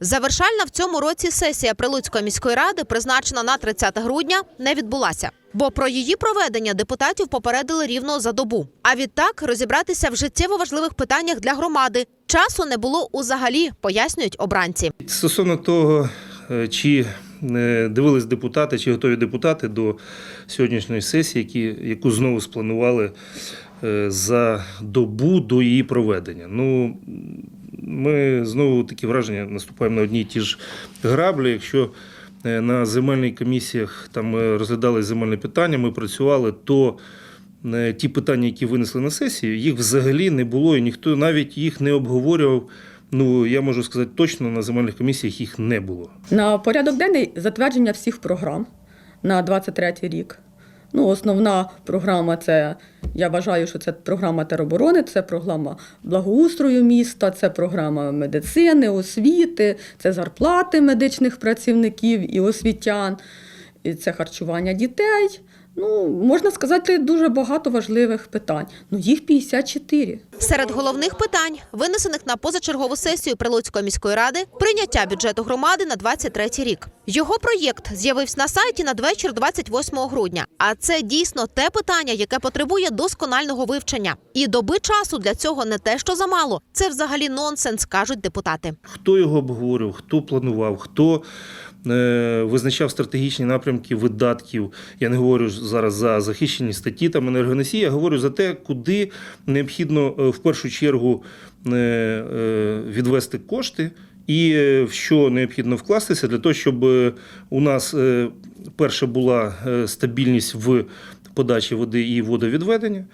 Завершальна в цьому році сесія Прилуцької міської ради, призначена на 30 грудня, не відбулася. Бо про її проведення депутатів попередили рівно за добу. А відтак розібратися в життєво важливих питаннях для громади часу не було узагалі, пояснюють обранці. Стосовно того, е, чи е, дивились депутати, чи готові депутати до сьогоднішньої сесії, які, яку знову спланували е, за добу до її проведення. Ну, ми знову такі враження наступаємо на одні й ті ж граблі. Якщо е, на земельних комісіях там е, розглядали земельні питання, ми працювали, то е, ті питання, які винесли на сесію, їх взагалі не було, і ніхто навіть їх не обговорював. Ну, я можу сказати точно, на земельних комісіях їх не було. На порядок денний затвердження всіх програм на 23 рік. Ну, основна програма це, я вважаю, що це програма тероборони, це програма благоустрою міста, це програма медицини, освіти, це зарплати медичних працівників і освітян, і це харчування дітей. Ну, можна сказати, дуже багато важливих питань. Ну, їх 54. Серед головних питань, винесених на позачергову сесію Прилуцької міської ради, прийняття бюджету громади на 23 рік. Його проєкт з'явився на сайті надвечір 28 грудня. А це дійсно те питання, яке потребує досконального вивчення. І доби часу для цього не те, що замало. Це взагалі нонсенс, кажуть депутати. Хто його обговорював, хто планував, хто визначав стратегічні напрямки видатків. Я не говорю зараз за захищені статті там енергоносії, я говорю за те, куди необхідно е, в першу чергу е, е, відвести кошти. І е, в що необхідно вкластися для того, щоб е, у нас е, перше була е, стабільність в подачі води і водовідведення,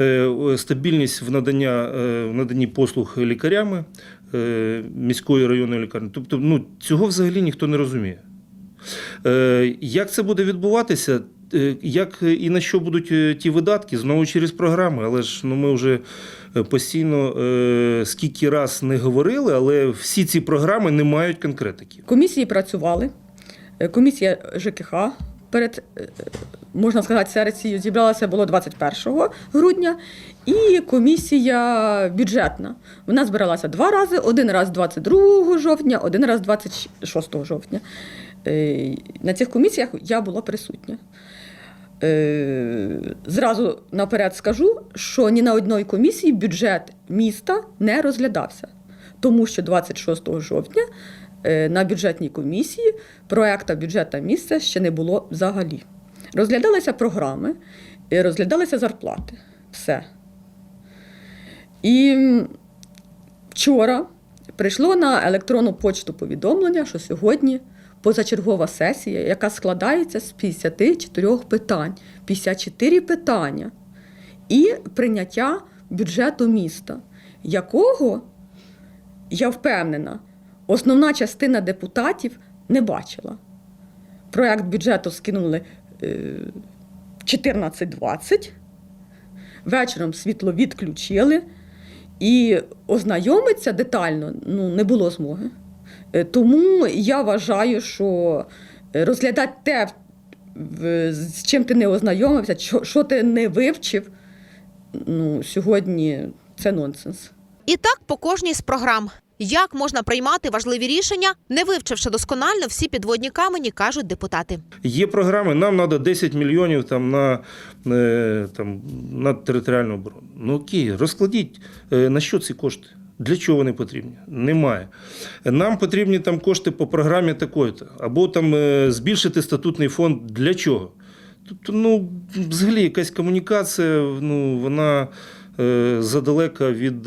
е, е, стабільність в надання е, в наданні послуг лікарями е, міської районної лікарні. Тобто, ну цього взагалі ніхто не розуміє. Е, Як це буде відбуватися? Е, Як і на що будуть е, ті видатки? Знову через програми, але ж ну ми вже е, постійно е, скільки раз не говорили, але всі ці програми не мають конкретики. Комісії працювали. Е, Комісія ЖКХ перед, е, можна сказати, сесією зібралася було 21 грудня, і комісія бюджетна. Вона збиралася два рази: один раз 22 жовтня, один раз 26 жовтня. Е, На цих комісіях я була присутня. Е, Зразу наперед скажу, що ні на одній комісії бюджет міста не розглядався, тому що 26 жовтня на бюджетній комісії проекта бюджета місця ще не було взагалі. Розглядалися програми, е, розглядалися зарплати. Все. І вчора прийшло на електронну почту повідомлення, що сьогодні позачергова сесія, яка складається з 54 питань. 54 питання. І прийняття бюджету міста, якого, я впевнена, основна частина депутатів не бачила. Проект бюджету скинули е, 14.20, вечором світло відключили, і ознайомитися детально ну, не було змоги. Е, Тому я вважаю, що розглядати те, з чим ти не ознайомився, що ти не вивчив, ну, сьогодні це нонсенс. І так по кожній з програм. Як можна приймати важливі рішення, не вивчивши досконально всі підводні камені, кажуть депутати. Є програми, нам треба 10 мільйонів там, на, е, там, на територіальну оборону. Ну окей, розкладіть, е, на що ці кошти? Для чого вони потрібні? Немає. Нам потрібні там кошти по програмі такої-то, або там е, збільшити статутний фонд. Для чого? Тобто, ну, взагалі, якась комунікація, ну, вона е, задалека від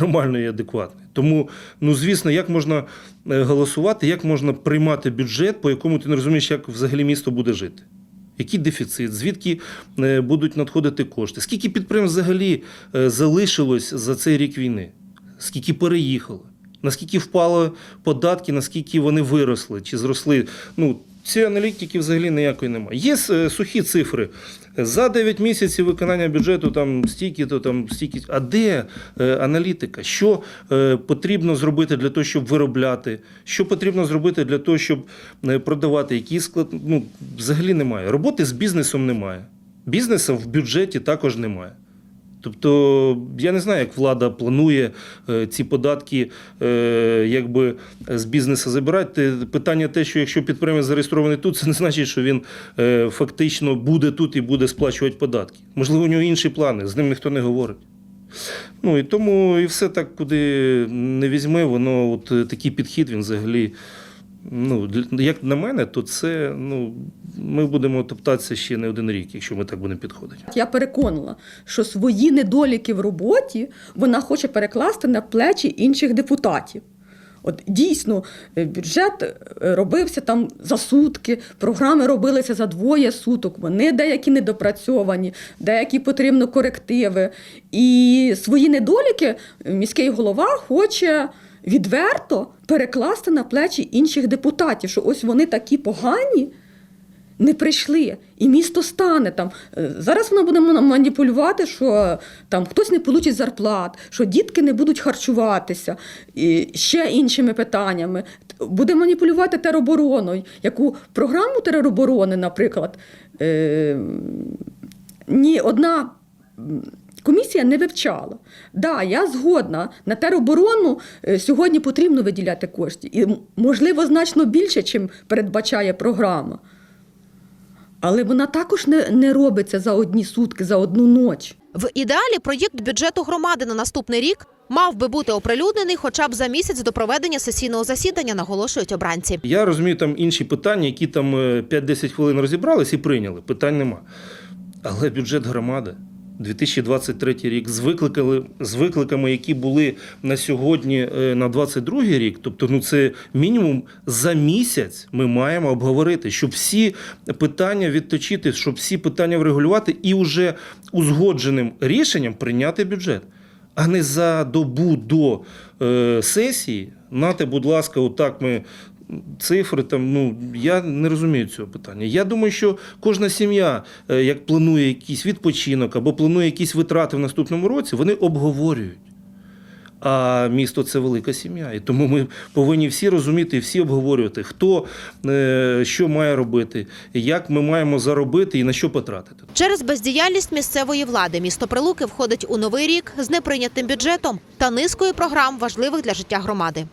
нормальної адекватної. Тому, ну, звісно, як можна е, голосувати, як можна приймати бюджет, по якому ти не розумієш, як взагалі місто буде жити. Який дефіцит, звідки е, будуть надходити кошти? Скільки підприємств взагалі е, залишилось за цей рік війни? Скільки переїхало? Наскільки впали податки, наскільки вони виросли чи зросли? Ну, цієї аналітики взагалі ніякої немає. Є е, сухі цифри. За 9 місяців виконання бюджету там стільки-то, там стільки. А де е, аналітика? Що е, потрібно зробити для того, щоб виробляти? Що потрібно зробити для того, щоб продавати? Які склад... Ну, взагалі немає. Роботи з бізнесом немає. Бізнесу в бюджеті також немає. Тобто я не знаю, як влада планує е, ці податки е, якби з бізнесу забирати. Питання те, що якщо підприємець зареєстрований тут, це не значить, що він е, фактично буде тут і буде сплачувати податки. Можливо, у нього інші плани, з ним ніхто не говорить. Ну і тому і все так, куди не візьми, воно от такий підхід, він взагалі. Ну, як на мене, то це ну, ми будемо топтатися ще не один рік, якщо ми так будемо підходити. Я переконана, що свої недоліки в роботі вона хоче перекласти на плечі інших депутатів. От дійсно, е, бюджет е, робився там за сутки, програми робилися за двоє суток. Вони деякі недопрацьовані, деякі потрібно корективи. І свої недоліки міський голова хоче відверто перекласти на плечі інших депутатів, що ось вони такі погані не прийшли, і місто стане там. Е, Зараз вона буде маніпулювати, що там хтось не получить зарплат, що дітки не будуть харчуватися, і ще іншими питаннями. Буде маніпулювати теробороною, яку програму тероборони, наприклад, е, ні одна. Комісія не вивчала. Да, я згодна. На тероборону е, сьогодні потрібно виділяти кошти. І, можливо, значно більше, чим передбачає програма. Але вона також не, не робиться за одні сутки, за одну ніч. В ідеалі проєкт бюджету громади на наступний рік мав би бути оприлюднений хоча б за місяць до проведення сесійного засідання, наголошують обранці. Я розумію там інші питання, які там е, 5-10 хвилин розібрались і прийняли. Питань нема. Але бюджет громади 2023 рік з викликами, з викликами, які були на сьогодні е, на 22 рік, тобто ну це мінімум за місяць ми маємо обговорити, щоб всі питання відточити, щоб всі питання врегулювати і вже узгодженим рішенням прийняти бюджет. А не за добу до е, сесії. Нате, будь ласка, отак ми цифри там. Ну я не розумію цього питання. Я думаю, що кожна сім'я, е, як планує якийсь відпочинок або планує якісь витрати в наступному році, вони обговорюють. А місто це велика сім'я. І тому ми повинні всі розуміти всі обговорювати, хто е, що має робити, як ми маємо заробити і на що потратити. Через бездіяльність місцевої влади місто Прилуки входить у новий рік з неприйнятим бюджетом та низкою програм важливих для життя громади.